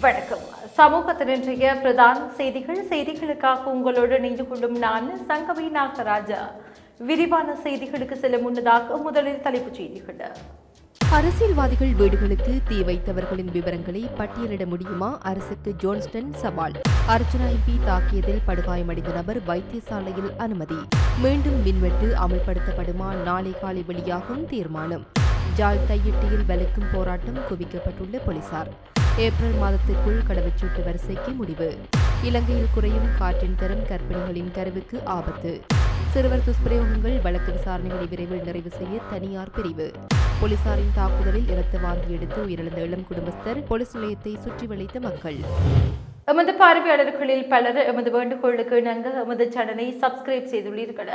வணக்கம். சமூகத்தின் இன்றைய பிரதான செய்திகள் செய்திகளுக்காக உங்களோடு இணைந்து கொள்ளும் நான் சங்கவி நாகராஜா. விரிவான செய்திகளுக்கு செல்ல முன்னதாக முதலில் தலைப்புச் செய்திகள். அரசியல்வாதிகள் வீடுகளுக்கு தீ வைத்தவர்களின் விவரங்களை பட்டியலிட முடியுமா? அரசுக்கு ஜோன்ஸ்டன் சவால். அர்ச்சனா எம்பி தாக்கியதில் படுகாயமடைந்த நபர் வைத்தியசாலையில் அனுமதி. மீண்டும் மின்வெட்டு அமல்படுத்தப்படுமா? நாளை காலை வெளியாகும் தீர்மானம். ஜாய் தையிட்டியில் வலுக்கும் போராட்டம் குவிக்கப்பட்டுள்ள போலீசார். ஏப்ரல் மாதத்திற்குள் கடவுச்சீட்டு வரிசைக்கு முடிவு. இலங்கையில் குறையும் காற்றின் தரம் கர்ப்பிணிகளின் கருவுக்கு ஆபத்து. சிறுவர் துஷ்பிரயோகங்கள் வழக்கு விசாரணைகளை விரைவில் நிறைவு செய்ய தனியார் பிரிவு. போலீசாரின் தாக்குதலில் இரத்த வாங்கி எடுத்து உயிரிழந்த இளம் குடும்பஸ்தர் போலீஸ் நிலையத்தை சுற்றி வளைத்த மக்கள். எமது பார்வையாளர்களில் பலர் எமது வேண்டுகோளுக்கு இணங்க எமது சேனலை சப்ஸ்கிரைப் செய்துள்ளீர்கள்?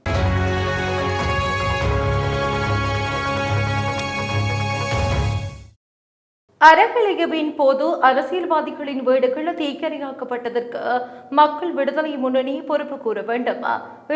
அறக்கலையவின் போது அரசியல்வாதிகளின் வீடுகள் தீக்கரையாக்கப்பட்டதற்கு மக்கள் விடுதலை முன்னணி பொறுப்பு கூற வேண்டும்.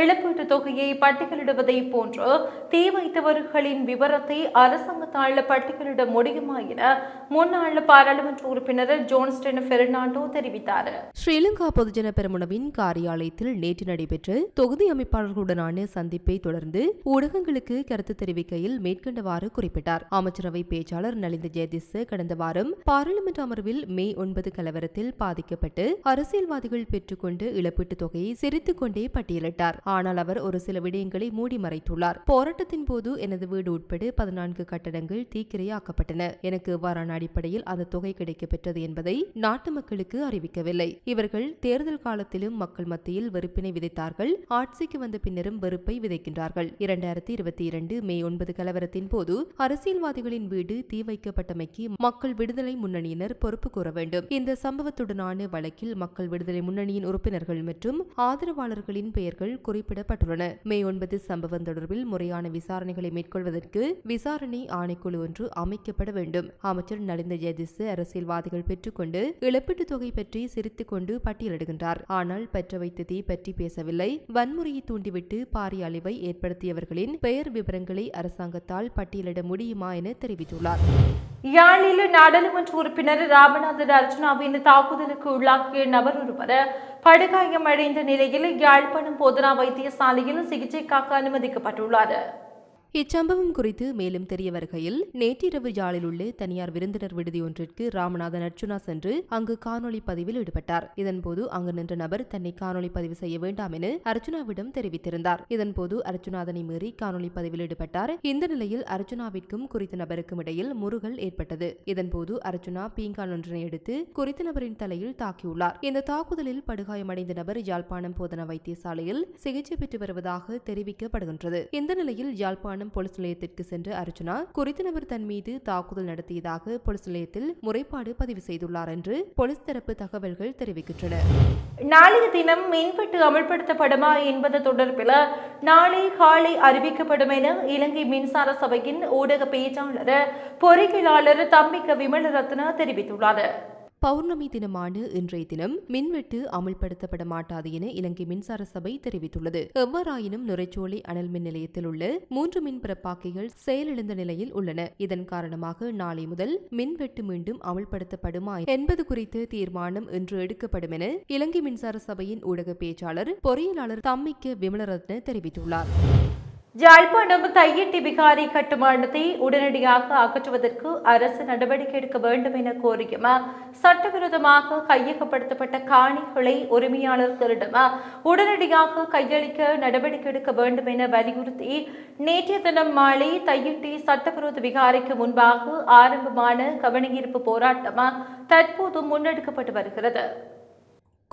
இழப்பீட்டு தொகையை பட்டியலிடுவதை போன்று தீ வைத்தவர்களின் விவரத்தை அரசாங்கத்தால் பட்டியலிட முடியுமா என முன்னாள் பாராளுமன்ற உறுப்பினர் ஜோன்ஸ்டன் பெர்னாண்டோ தெரிவித்தார். ஸ்ரீலங்கா பொதுஜன பெருமுனவின் காரியாலயத்தில் நேற்று நடைபெற்ற தொகுதி அமைப்பாளர்களுடனான சந்திப்பை தொடர்ந்து ஊடகங்களுக்கு கருத்து தெரிவிக்கையில் மேற்கண்டவாறு குறிப்பிட்டார். அமைச்சரவை பேச்சாளர் நலிந்த ஜெயதிஸ் கடந்த வாரம் பாராளுமன்ற அமர்வில் மே ஒன்பது கலவரத்தில் பாதிக்கப்பட்டு அரசியல்வாதிகள் பெற்றுக்கொண்டு இழப்பீட்டுத் தொகையை சிரித்துக் கொண்டே பட்டியலிட்டார். ஆனால் அவர் ஒரு சில விடயங்களை மூடி மறைத்துள்ளார். போராட்டத்தின் போது எனது வீடு உட்பட பதினான்கு கட்டடங்கள் தீக்கிரையாக்கப்பட்டன. எனக்கு எவ்வாறான அடிப்படையில் அந்த தொகை கிடைக்கப்பெற்றது என்பதை நாட்டு மக்களுக்கு அறிவிக்கவில்லை. இவர்கள் தேர்தல் காலத்திலும் மக்கள் மத்தியில் வெறுப்பினை விதைத்தார்கள். ஆட்சிக்கு வந்த பின்னரும் வெறுப்பை விதைக்கின்றார்கள். இரண்டாயிரத்தி இருபத்தி இரண்டு மே ஒன்பது கலவரத்தின் போது அரசியல்வாதிகளின் வீடு தீ வைக்கப்பட்டமைக்கு மக்கள் விடுதலை முன்னணியினர் பொறுப்பு கூற வேண்டும். இந்த சம்பவத்துடனான வழக்கில் மக்கள் விடுதலை முன்னணியின் உறுப்பினர்கள் மற்றும் ஆதரவாளர்களின் பெயர்கள் குறிப்பிடப்பட்டுள்ளன. மே ஒன்பது சம்பவம் தொடர்பில் முறையான விசாரணைகளை மேற்கொள்வதற்கு விசாரணை ஆணைக்குழு ஒன்று அமைக்கப்பட வேண்டும். அமைச்சர் நலிந்த ஜெயதிஸ் அரசியல்வாதிகள் பெற்றுக்கொண்டு இழப்பீட்டுத் தொகை பற்றி சிரித்துக் கொண்டு பட்டியலிடுகின்றார். ஆனால் பெற்ற வைத்த தீ பற்றி பேசவில்லை. வன்முறையை தூண்டிவிட்டு பாரிய அழிவை ஏற்படுத்தியவர்களின் பெயர் விவரங்களை அரசாங்கத்தால் பட்டியலிட முடியுமா என தெரிவித்துள்ளார். யாழில் நாடாளுமன்ற உறுப்பினர் ராமநாதன் அர்ஜுனாவின் தாக்குதலுக்கு உள்ளாக்கிய நபர் ஒருவர் படுகாயமடைந்த நிலையில் யாழ்ப்பாணம் போதனா வைத்தியசாலையில் சிகிச்சைக்காக அனுமதிக்கப்பட்டுள்ளார். இச்சம்பவம் குறித்து மேலும் தெரிய வருகையில் நேற்றிரவு யாழில் உள்ள தனியார் விருந்தினர் விடுதி ஒன்றிற்கு ராமநாதன் அர்ச்சுனா சென்று அங்கு காணொலி பதிவில் ஈடுபட்டார். இதன்போது அங்கு நின்ற நபர் தன்னை காணொலி பதிவு செய்ய வேண்டாம் என அர்ச்சுனாவிடம் தெரிவித்திருந்தார் இதன்போது அர்ச்சுனாதனை மீறி காணொலி பதிவில் ஈடுபட்டார். இந்த நிலையில் அர்ச்சுனாவிற்கும் குறித்த நபருக்கும் இடையில் முருகல் ஏற்பட்டது. இதன்போது அர்ச்சுனா பீங்கான் ஒன்றினை எடுத்து குறித்த நபரின் தலையில் தாக்கியுள்ளார். இந்த தாக்குதலில் படுகாயமடைந்த நபர் யாழ்ப்பாணம் போதனா வைத்தியசாலையில் சிகிச்சை பெற்று வருவதாக தெரிவிக்கப்படுகின்றது. இந்த நிலையில் யாழ்ப்பாணம் போலீஸ் நிலையத்திற்கு சென்ற அர்ச்சுனா குறித்த நபர் தன் மீது தாக்குதல் நடத்தியதாக போலீஸ் நிலையத்தில் முறைப்பாடு பதிவு செய்துள்ளார் என்று போலீஸ் தரப்பு தகவல்கள் தெரிவிக்கின்றன. நாளைய தினம் மின்வெட்டு அமல்படுத்தப்படுமா என்பது தொடர்பில் நாளை காலை அறிவிக்கப்படும் என இலங்கை மின்சார சபையின் ஊடக பேச்சாளர் பொறியியலாளர் தம்பிக்க விமலரத்ன தெரிவித்துள்ளார். பௌர்ணமி தினமான இன்றைய தினம் மின்வெட்டு அமுல்படுத்தப்பட மாட்டாது என இலங்கை மின்சார சபை தெரிவித்துள்ளது. எவ்வாறாயினும் நுரைச்சோலை அனல் மின் நிலையத்தில் உள்ள மூன்று மின் பிறப்பாக்கிகள் செயலிழந்த நிலையில் உள்ளன. இதன் காரணமாக நாளை முதல் மின்வெட்டு மீண்டும் அமல்படுத்தப்படுமா என்பது குறித்து தீர்மானம் இன்று எடுக்கப்படும் என இலங்கை மின்சார சபையின் ஊடக பேச்சாளர் பொறியியலாளர் தம்மிக்க விமலரத்ன தெரிவித்துள்ளார். ஜாழ்ப்பாணம் தையட்டி விகாரி கட்டுமானத்தை உடனடியாக அகற்றுவதற்கு அரசு நடவடிக்கை எடுக்க வேண்டும் என கோரியும்? சட்டவிரோதமாக கையகப்படுத்தப்பட்ட காணிகளை உரிமையாளர்களிடம் உடனடியாக கையளிக்க நடவடிக்கை எடுக்க வேண்டும் என வலியுறுத்தி நேற்றைய தினம் மாலை தையிட்டி சட்டவிரோத விகாரிக்கு முன்பாக ஆரம்பமான கவனஈர்ப்பு போராட்டம் தற்போது முன்னெடுக்கப்பட்டு வருகிறது.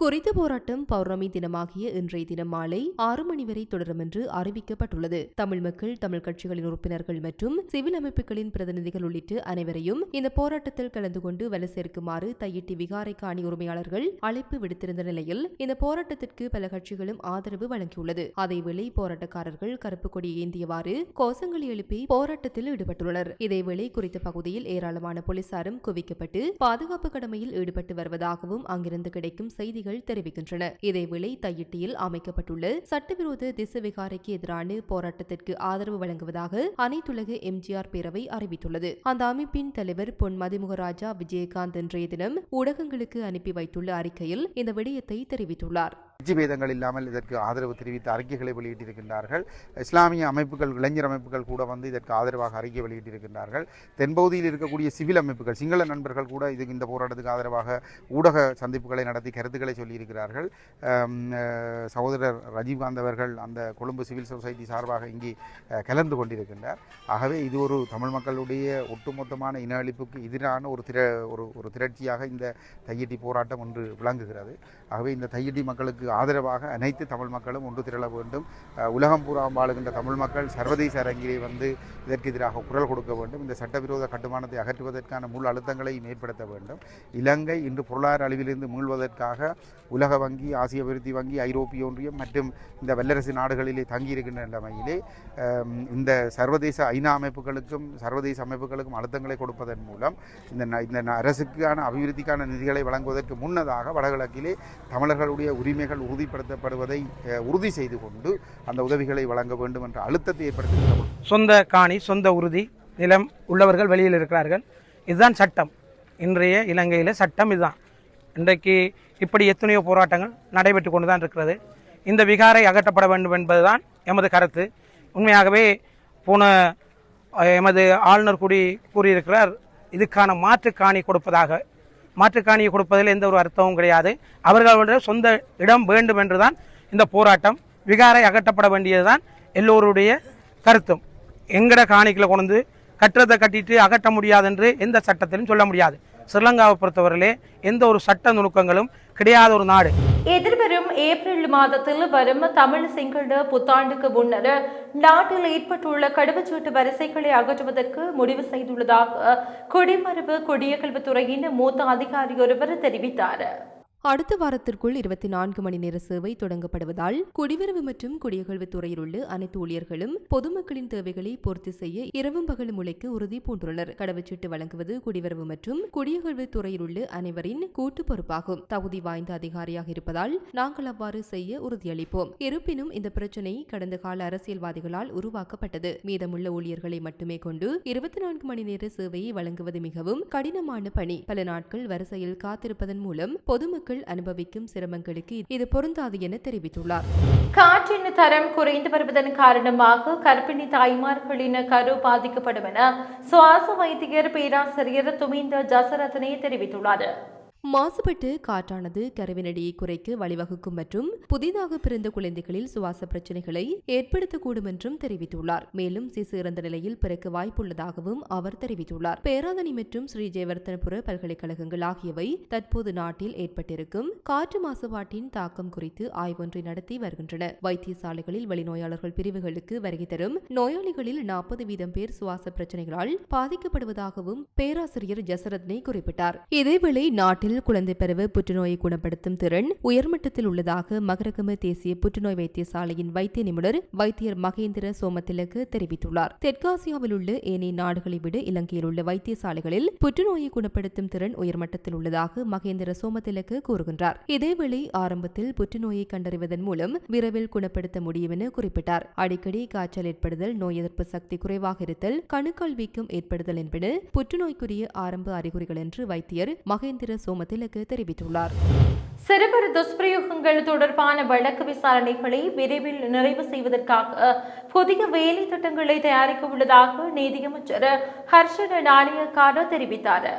குறித்த போராட்டம் பௌர்ணமி தினமாகிய இன்றைய தினம் மாலை ஆறு மணி வரை தொடரும் என்று அறிவிக்கப்பட்டுள்ளது. தமிழ் மக்கள் தமிழ் கட்சிகளின் உறுப்பினர்கள் மற்றும் சிவில் அமைப்புகளின் பிரதிநிதிகள் உள்ளிட்ட அனைவரையும் இந்த போராட்டத்தில் கலந்து கொண்டு வலு சேர்க்குமாறு தையிட்டி விகாரை காணி உரிமையாளர்கள் அழைப்பு விடுத்திருந்த நிலையில் இந்த போராட்டத்திற்கு பல கட்சிகளும் ஆதரவு வழங்கியுள்ளது. அதேவேளை போராட்டக்காரர்கள் கருப்பு கொடி ஏந்தியவாறு கோஷங்களை எழுப்பி போராட்டத்தில் ஈடுபட்டுள்ளனர். இதேவேளை குறித்த பகுதியில் ஏராளமான போலீசாரும் குவிக்கப்பட்டு பாதுகாப்பு கடமையில் ஈடுபட்டு வருவதாகவும் அங்கிருந்து கிடைக்கும் செய்திகள் தெரிவிக்கின்றன இதேவேளை தையிட்டியில் அமைக்கப்பட்டுள்ள சட்டவிரோத திசவிகாரைக்கு எதிரான போராட்டத்திற்கு ஆதரவு வழங்குவதாக அனைத்துலக எம்ஜிஆர் பேரவை அறிவித்துள்ளது. அந்த அமைப்பின் தலைவர் பொன் மதிமுகராஜா விஜயகாந்த் இன்றைய தினம் ஊடகங்களுக்கு அனுப்பி வைத்துள்ள அறிக்கையில் இந்த விடயத்தை தெரிவித்துள்ளார். கட்சி பேதங்கள் இல்லாமல் இதற்கு ஆதரவு தெரிவித்து அறிக்கைகளை வெளியிட்டிருக்கின்றார்கள். இஸ்லாமிய அமைப்புகள் இளைஞர் அமைப்புகள் கூட வந்து இதற்கு ஆதரவாக அறிக்கை வெளியிட்டிருக்கின்றார்கள். தென்பகுதியில் இருக்கக்கூடிய சிவில் அமைப்புகள் சிங்கள நண்பர்கள் கூட இது இந்த போராட்டத்துக்கு ஆதரவாக ஊடக சந்திப்புகளை நடத்தி கருத்துக்களை சொல்லியிருக்கிறார்கள். சகோதரர் ரஜீவ்காந்த் அவர்கள் அந்த கொழும்பு சிவில் சொசைட்டி சார்பாக இங்கே கலந்து கொண்டிருக்கின்றார். ஆகவே இது ஒரு தமிழ் மக்களுடைய ஒட்டுமொத்தமான இன அழிப்புக்கு எதிரான ஒரு திர ஒரு ஒரு திரட்சியாக இந்த தையடி போராட்டம் ஒன்று விளங்குகிறது. ஆகவே இந்த தையடி மக்களுக்கு ஆதரவாக அனைத்து தமிழ் மக்களும் ஒன்று திரள வேண்டும். உலகம் பூரா வாழுகின்ற தமிழ் மக்கள் சர்வதேச அரங்கிலே வந்து இதற்கு எதிராக குரல் கொடுக்க வேண்டும். இந்த சட்டவிரோத கட்டுமானத்தை அகற்றுவதற்கான முழு அழுத்தங்களையும் ஏற்படுத்த வேண்டும். இலங்கை இன்று பொருளாதார அழிவிலிருந்து மீள்வதற்காக உலக வங்கி ஆசிய அபிவிருத்தி வங்கி ஐரோப்பிய ஒன்றியம் மற்றும் இந்த வல்லரசு நாடுகளிலே தங்கியிருக்கின்ற நிலைமையிலே இந்த சர்வதேச ஐநா அமைப்புகளுக்கும் சர்வதேச அமைப்புகளுக்கும் அழுத்தங்களை கொடுப்பதன் மூலம் இந்த ந- இந்த அரசுக்கான அபிவிருத்திக்கான நிதிகளை வழங்குவதற்கு முன்னதாக வடகிழக்கிலே தமிழர்களுடைய உரிமைகள் உறுதிப்படுத்தப்படுவதை உறுதி செய்து கொண்டு அந்த உதவிகளை வழங்க வேண்டும் என்ற அழுத்தத்தை ஏற்படுத்துகிறோம் சொந்த காணி சொந்த உறுதி நிலம் உள்ளவர்கள் வெளியில் இருக்கிறார்கள். இதுதான் சட்டம். இன்றைய இலங்கையில் சட்டம் இதுதான். இன்றைக்கு இப்படி எத்தனையோ போராட்டங்கள் நடைபெற்று கொண்டு தான் இருக்கிறது. இந்த விகாரை அகற்றப்பட வேண்டும் என்பதுதான் எமது கருத்து. உண்மையாகவே போன எமது ஆளுநர் கூடி கூறியிருக்கிறார் இதுக்கான மாற்று காணி கொடுப்பதாக மாற்றுக்காணியை கொடுப்பதில் எந்த ஒரு அர்த்தமும் கிடையாது. அவர்களுடைய சொந்த இடம் வேண்டும் என்றுதான் இந்த போராட்டம் விகாரை அகற்றப்பட வேண்டியதுதான் எல்லோருடைய கருத்தும். எங்கட காணிகளை கொண்டு கட்டுறதை கட்டிட்டு அகற்ற முடியாது என்று எந்த சட்டத்திலும் சொல்ல முடியாது. ஸ்ரீலங்காவை பொறுத்தவரையிலே எந்த ஒரு சட்ட நுணுக்கங்களும் கிடையாத ஒரு நாடு. எதிர்வரும் ஏப்ரல் மாதத்தில் வரும் தமிழ் சிங்கள புத்தாண்டுக்கு முன்னர் நாட்டில் ஏற்பட்டுள்ள கடவுச்சீட்டு வரிசைகளை அகற்றுவதற்கு முடிவு செய்துள்ளதாக குடிமரபு குடியகல்வித்துறையின் மூத்த அதிகாரி ஒருவர் தெரிவித்தார். அடுத்த வாரத்திற்குள் இருபத்தி நான்கு மணி நேர சேவை தொடங்கப்படுவதால் குடிவரவு மற்றும் குடியகழ்வு துறையில் உள்ள அனைத்து ஊழியர்களும் பொதுமக்களின் தேவைகளை பூர்த்தி செய்ய இரவும் பகலும் உழைக்க உறுதி பூண்டுள்ளனர். கடவுச்சீட்டு வழங்குவது குடிவரவு மற்றும் குடியகழ்வு துறையில் உள்ள அனைவரின் கூட்டு பொறுப்பாகும். தகுதி வாய்ந்த அதிகாரியாக இருப்பதால் நாங்கள் அவ்வாறு செய்ய உறுதியளிப்போம். இருப்பினும் இந்த பிரச்சினை கடந்த கால அரசியல்வாதிகளால் உருவாக்கப்பட்டது. மீதமுள்ள ஊழியர்களை மட்டுமே கொண்டு இருபத்தி நான்கு மணி நேர சேவையை வழங்குவது மிகவும் கடினமான பணி. பல நாட்கள் வரிசையில் காத்திருப்பதன் மூலம் பொதுமக்கள் அனுபவிக்கும் சிரமங்களுக்கு இது பொருந்தாது என தெரிவித்துள்ளார். காற்றின் தரம் குறைந்து வருவதன் காரணமாக கர்ப்பிணி தாய்மார்களின் கரு பாதிக்கப்படும் என சுவாச வைத்தியர் பேராசிரியர் துமிந்த ஜசரத்னே தெரிவித்துள்ளார். மாசுபட்டு காற்றானது கருவினடியை குறைக்க வழிவகுக்கும் மற்றும் புதிதாக பிறந்த குழந்தைகளில் சுவாச பிரச்சனைகளை ஏற்படுத்தக்கூடும் என்றும் தெரிவித்துள்ளார். மேலும் சிசு இறந்த நிலையில் பிறக்க வாய்ப்புள்ளதாகவும் அவர் தெரிவித்துள்ளார். பேராதனி மற்றும் ஸ்ரீ ஜெயவர்த்தனபுர பல்கலைக்கழகங்கள் ஆகியவை தற்போது நாட்டில் ஏற்பட்டிருக்கும் காற்று மாசுபாட்டின் தாக்கம் குறித்து ஆய்வொன்றை நடத்தி வருகின்றன. வைத்தியசாலைகளில் வெளிநோயாளர்கள் பிரிவுகளுக்கு வருகை தரும் நோயாளிகளில் நாற்பது வீதம் பேர் சுவாச பிரச்சனைகளால் பாதிக்கப்படுவதாகவும் பேராசிரியர் ஜசரத்னே குறிப்பிட்டார். இதேவேளை நாட்டில் நாளில் குழந்தை பருவ புற்றுநோயை குணப்படுத்தும் திறன் உயர்மட்டத்தில் உள்ளதாக மகரகம தேசிய புற்றுநோய் வைத்தியசாலையின் வைத்திய நிபுணர் வைத்தியர் மகேந்திர சோமத்திலக்கு தெரிவித்துள்ளார். தெற்காசியாவில் உள்ள ஏனைய நாடுகளை விட இலங்கையில் உள்ள வைத்தியசாலைகளில் புற்றுநோயை குணப்படுத்தும் திறன் உயர்மட்டத்தில் உள்ளதாக மகேந்திர சோமத்திலக்கு கூறுகின்றார். இதேவேளை ஆரம்பத்தில் புற்றுநோயை கண்டறிவதன் மூலம் விரைவில் குணப்படுத்த முடியும் என குறிப்பிட்டார். அடிக்கடி காய்ச்சல் ஏற்படுதல் நோய் எதிர்ப்பு சக்தி குறைவாக இருத்தல் கணுக்கால் வீக்கம் ஏற்படுதல் என்பன புற்றுநோய்க்குரிய ஆரம்ப அறிகுறிகள் என்று வைத்தியர் மகேந்திர சோம திலக்கு தெரிவித்துள்ளார். சிறுவர் துஷ்பிரயோகங்கள் தொடர்பான வழக்கு விசாரணைகளை விரைவில் நிறைவு செய்வதற்காக புதிய வேலை திட்டங்களை தயாரிக்க உள்ளதாக நீதியமைச்சர் ஹர்ஷன நாணயக்கார தெரிவித்தார்.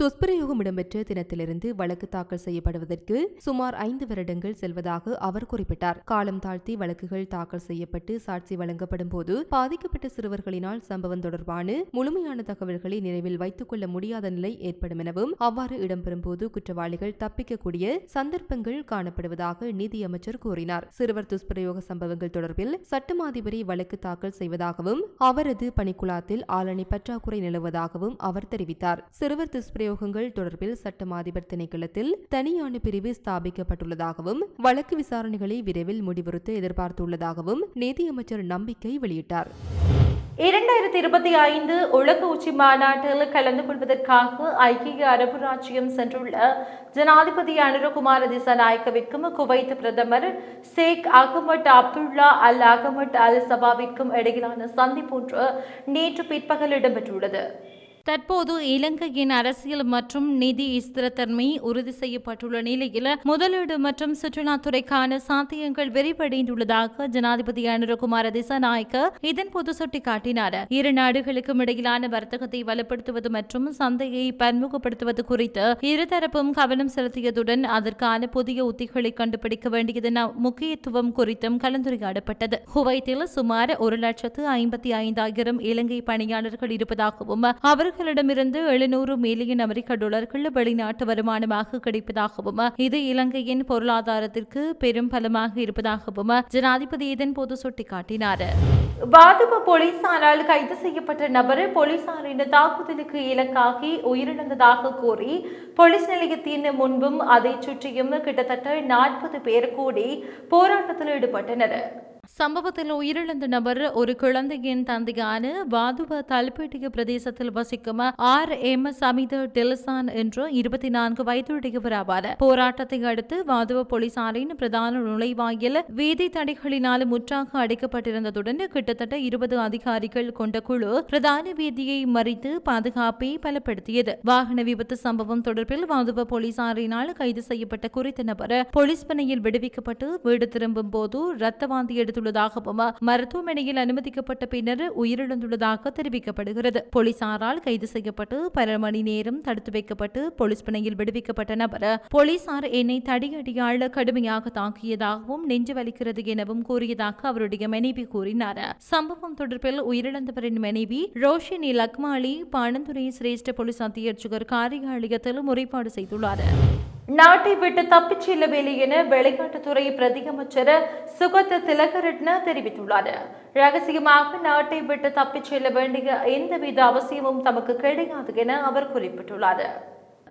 துஷ்பிரயோகம் இடம்பெற்ற தினத்திலிருந்து வழக்கு தாக்கல் செய்யப்படுவதற்கு சுமார் ஐந்து வருடங்கள் செல்வதாக அவர் குறிப்பிட்டார். காலம் தாழ்த்தி வழக்குகள் தாக்கல் செய்யப்பட்டு சாட்சி வழங்கப்படும் போது பாதிக்கப்பட்ட சிறுவர்களினால் சம்பவம் தொடர்பான முழுமையான தகவல்களை நினைவில் வைத்துக் கொள்ள முடியாத நிலை ஏற்படும் எனவும் அவ்வாறு இடம்பெறும் போது குற்றவாளிகள் தப்பிக்கக்கூடிய சந்தர்ப்பங்கள் காணப்படுவதாக நிதியமைச்சர் கூறினார். சிறுவர் துஷ்பிரயோக சம்பவங்கள் தொடர்பில் சட்டமாதிபரி வழக்கு தாக்கல் செய்வதாகவும் அவரது பணிக்குழாத்தில் ஆளணி பற்றாக்குறை நிலவுவதாகவும் அவர் தெரிவித்தார். சிறுவர் பிரயோகங்கள் தொடர்பில் சட்டமாதிபர் திணைக்களத்தில் தனியான பிரிவு ஸ்தாபிக்கப்பட்டுள்ளதாகவும் வழக்கு விசாரணைகளை விரைவில் முடிவுறுத்த எதிர்பார்த்துள்ளதாகவும் நீதியமைச்சர் நம்பிக்கை வெளியிட்டார். இரண்டாயிரத்தி இருபத்தி ஐந்து உலக உச்சி மாநாட்டில் கலந்து கொள்வதற்காக ஐக்கிய அரபு ராஜ்யம் சென்றுள்ள ஜனாதிபதி அனுரகுமார திசநாயக்கவிற்கும் குவைத் பிரதமர் Sheikh Ahmad Abdullah Al Ahmad Al சபாவிற்கும் இடையிலான சந்திப்பு ஒன்று நேற்று பிற்பகல் இடம்பெற்றுள்ளது. தற்போது இலங்கையின் அரசியல் மற்றும் நிதி ஸ்திரத்தன்மை உறுதி செய்யப்பட்டுள்ள நிலையில் முதலீடு மற்றும் சுற்றுலாத்துறைக்கான சாத்தியங்கள் விரிவடைந்துள்ளதாக ஜனாதிபதி அனுரகுமார திசாநாயக்க இதன்போது சுட்டிக்காட்டினார். இரு நாடுகளுக்கும் இடையிலான வர்த்தகத்தை வலுப்படுத்துவது மற்றும் சந்தையை பன்முகப்படுத்துவது குறித்து இருதரப்பும் கவனம் செலுத்தியதுடன் அதற்கான புதிய உத்திகளை கண்டுபிடிக்க வேண்டியதன் முக்கியத்துவம் குறித்தும் கலந்துரையாடப்பட்டது. குவைத்தில் சுமார் ஒரு லட்சத்து ஐம்பத்தி ஐந்தாயிரம் இலங்கை பணியாளர்கள் இருப்பதாகவும் அவர்களிடமிருந்து எழுநூறு மில்லியன் அமெரிக்க டாலர்கள் வெளிநாட்டு வருமானமாக கிடைப்பதாகவும் இது இலங்கையின் பொருளாதாரத்திற்கு பெரும் பலமாக இருப்பதாகவும் ஜனாதிபதி இதன்போது சுட்டிக்காட்டினார். பாதுக போலீசாரால் கைது செய்யப்பட்ட நபர் போலீசாரின் தாக்குதலுக்கு இலக்காகி உயிரிழந்ததாக கூறி போலீஸ் நிலையத்தின் முன்பும் அதை சுற்றியும் கிட்டத்தட்ட நாற்பது பேர் கூடி போராட்டத்தில் ஈடுபட்டனர். சம்பவத்தில் உயிரிழந்த நபர் ஒரு குழந்தையின் தந்தையான வாதுவ தல்பேட்டிய பிரதேசத்தில் வசிக்கும் ஆர் எம் சமித டெலிசான் என்ற இருபத்தி நான்கு வயதுடையவர் ஆவார். போராட்டத்தை அடுத்து வாதுவ போலீசாரின் பிரதான நுழைவாயில் வீதி தடைகளினால் முற்றாக அடைக்கப்பட்டிருந்ததுடன் கிட்டத்தட்ட இருபது அதிகாரிகள் கொண்ட குழு பிரதான வீதியை மறித்து பாதுகாப்பை பலப்படுத்தியது. வாகன விபத்து சம்பவம் தொடர்பில் வாதுவ போலீசாரினால் கைது செய்யப்பட்ட குறித்த நபர் போலீஸ் பணியில் விடுவிக்கப்பட்டு வீடு திரும்பும் போது ரத்த வாந்தி எடுத்துள்ளதாகவும் மருத்துவமனையில் அனுமதிக்கப்பட்ட பின்னர் உயிரிழந்துள்ளதாக தெரிவிக்கப்படுகிறது. போலீசாரால் கைது செய்யப்பட்டு பல மணி நேரம் தடுத்து வைக்கப்பட்டு போலீஸ் பணியில் விடுவிக்கப்பட்ட நபர் போலீசார் என்னை தடியடியால் கடுமையாக தாக்கியதாகவும் நெஞ்சு வலிக்கிறது எனவும் கூறியதாக அவருடைய மனைவி கூறினார். சம்பவம் தொடர்பில் உயிரிழந்தவரின் மனைவி ரோஷினி லக்மாலி பாணந்துறை சிரேஷ்ட போலீஸ் அத்தியட்சகர் காரியாலயத்தில் முறைப்பாடு செய்துள்ளார். நாட்டை விட்டு தப்பிச் செல்லவில்லை என வெளிநாட்டுத்துறை பிரதியமைச்சர் சுகத் திலகரட்ன தெரிவித்துள்ளார். ரகசியமாக நாட்டை விட்டு தப்பிச் செல்ல வேண்டிய எந்தவித அவசியமும் தமக்கு கிடையாது என அவர் குறிப்பிட்டுள்ளார்.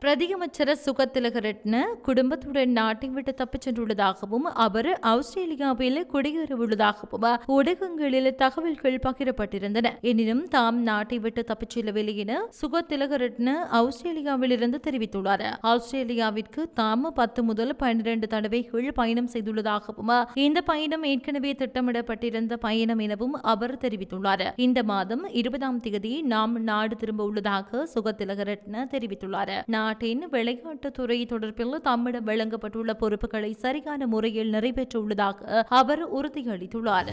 பிரதியமைச்சர் சுகத்திலகரட்ன குடும்பத்துடன் நாட்டை விட்டு தப்பிச் சென்றுள்ளதாகவும் அவர் ஆஸ்திரேலியாவில் குடியேறவுள்ளதாகவும் ஊடகங்களில் தகவல்கள் பகிரப்பட்டிருந்தன. எனினும் தாம் நாட்டை விட்டு தப்பிச் செல்லவில்லை என சுகத்திலகரட்ன ஆஸ்திரேலியாவில் இருந்து தெரிவித்துள்ளார். ஆஸ்திரேலியாவிற்கு தாம் பத்து முதல் பன்னிரண்டு தடவைகள் பயணம் செய்துள்ளதாகவும் இந்த பயணம் ஏற்கனவே திட்டமிடப்பட்டிருந்த பயணம் எனவும் அவர் தெரிவித்துள்ளார். இந்த மாதம் இருபதாம் தேதி நாம் நாடு திரும்ப உள்ளதாக சுகத்திலகரட்ன தெரிவித்துள்ளார். நாட்டின் விளையாட்டுத்துறை தொடர்பில் தம்மிடம் வழங்கப்பட்டுள்ள பொறுப்புகளை சரியான முறையில் நிறைவேற்றியுள்ளதாக அவர் உறுதியளித்துள்ளார்.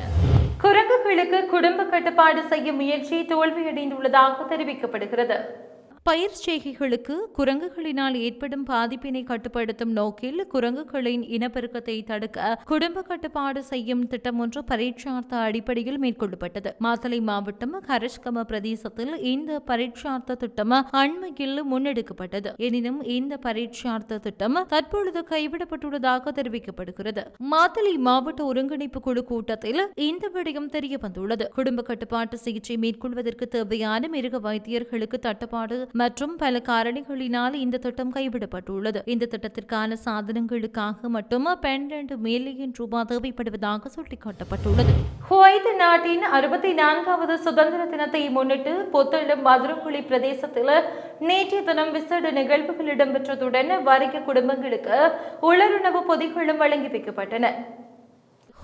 குரங்குகளுக்கு குடும்ப கட்டுப்பாடு செய்யும் முயற்சி தோல்வியடைந்துள்ளதாக தெரிவிக்கப்படுகிறது. பயிர் செய்கைகளுக்கு குரங்குகளினால் ஏற்படும் பாதிப்பினை கட்டுப்படுத்தும் நோக்கில் குரங்குகளின் இனப்பெருக்கத்தை தடுக்க குடும்ப கட்டுப்பாடு செய்யும் திட்டம் ஒன்று பரீட்சார்த்த அடிப்படையில் மேற்கொள்ளப்பட்டது. மாத்தளை மாவட்டம் ஹரஷ்கம பிரதேசத்தில் இந்த பரீட்சார்த்த திட்டம் அண்மையில் முன்னெடுக்கப்பட்டது. எனினும் இந்த பரீட்சார்த்த திட்டம் தற்பொழுது கைவிடப்பட்டுள்ளதாக தெரிவிக்கப்படுகிறது. மாத்தளை மாவட்ட ஒருங்கிணைப்பு குழு கூட்டத்தில் இந்த விடயம் தெரிய வந்துள்ளது குடும்ப கட்டுப்பாட்டு சிகிச்சை மேற்கொள்வதற்கு தேவையான மிருக வைத்தியர்களுக்கு தட்டுப்பாடு மற்றும் பல காரணிகளினால் இந்த திட்டம் கைவிடப்பட்டுள்ளது. இந்த திட்டத்திற்கான சாதனங்களுக்காக மட்டும் பன்னிரண்டு மில்லியன் ரூபாய் தேவைப்படுவதாக சுட்டிக்காட்டப்பட்டுள்ளது. குவைத் நாட்டின் அறுபத்தி நான்காவது சுதந்திர தினத்தை முன்னிட்டு புத்தளம் மதுரக்குழி பிரதேசத்தில் நேற்றைய தினம் விசேட நிகழ்வுகள் இடம்பெற்றதுடன் வறிய குடும்பங்களுக்கு உலருணவு பொதிகளும் வழங்கி வைக்கப்பட்டன.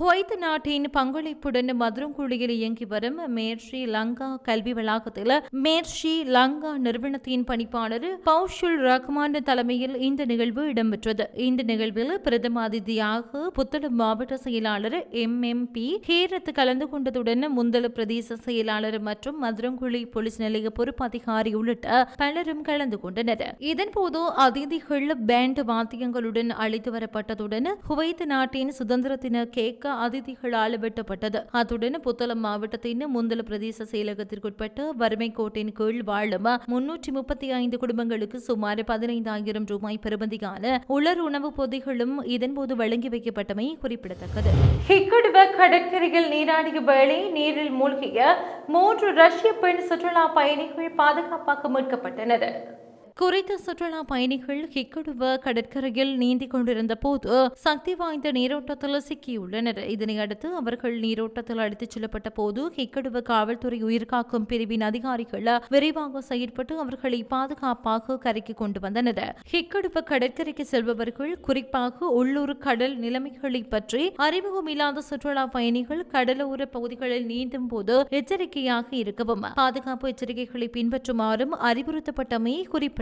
ஹொய்த் நாட்டின் பங்களிப்புடன் மதுரங்குழியில் இயங்கி வரும் மேர்ஷி லங்கா கல்வி வளாகத்தில் மேர்ஷி லங்கா நிறுவனத்தின் பணிப்பாளர் பௌஷுல் ரஹ்மான் தலைமையில் இந்த நிகழ்வு இடம்பெற்றது. இந்த நிகழ்வில் பிரதம அதிதியாக புத்தளம் மாவட்ட செயலாளர் எம் எம் பி ஹேரத் கலந்து கொண்டதுடன் முந்தல பிரதேச செயலாளர் மற்றும் மதுரங்குழி போலீஸ் நிலைய பொறுப்பு அதிகாரி உள்ளிட்ட பலரும் கலந்து கொண்டனர். இதன்போது அதிதிகள் பேண்ட் வாத்தியங்களுடன் அழைத்து வரப்பட்டதுடன் ஹுவைத் நாட்டின் சுதந்திர தின கேக் இருக்க அதிதிகளால் வெட்டப்பட்டது. அத்துடன் புத்தளம் மாவட்டத்தின் முந்தல பிரதேச செயலகத்திற்குட்பட்ட வறுமை கோட்டின் கீழ் வாழும் முன்னூற்றி முப்பத்தி ஐந்து குடும்பங்களுக்கு சுமார் பதினைந்தாயிரம் ரூபாய் பெறுமதியான உலர் உணவு பொதிகளும் இதன்போது வழங்கி வைக்கப்பட்டமை குறிப்பிடத்தக்கது. ஹிக்கடுவ கடற்கரையில் நீராடிய வேளை நீரில் மூழ்கிய மூன்று ரஷ்ய பெண் சுற்றுலா பயணிகள் பாதுகாப்பாக மீட்கப்பட்டனர். குறித்த சுற்றுலா பயணிகள் ஹிக்கடுவ கடற்கரையில் நீந்திக் கொண்டிருந்த போது சக்தி வாய்ந்த நீரோட்டத்தில் சிக்கியுள்ளனர். இதனையடுத்து அவர்கள் நீரோட்டத்தில் அடித்துச் செல்லப்பட்ட போது ஹிக்கடுவ காவல்துறை உயிர்காக்கும் பிரிவின் அதிகாரிகள் விரைவாக செயற்பட்டு அவர்களை பாதுகாப்பாக கரைக்கு கொண்டு வந்தனர். ஹிக்கடுவ கடற்கரைக்கு செல்பவர்கள் குறிப்பாக உள்ளூர் கடல் நிலைமைகளை பற்றி அறிமுகம் இல்லாத சுற்றுலா பயணிகள் கடலோர பகுதிகளில் நீந்தும் போது எச்சரிக்கையாக இருக்கவும் பாதுகாப்பு எச்சரிக்கைகளை பின்பற்றுமாறும் அறிவுறுத்தப்பட்டமை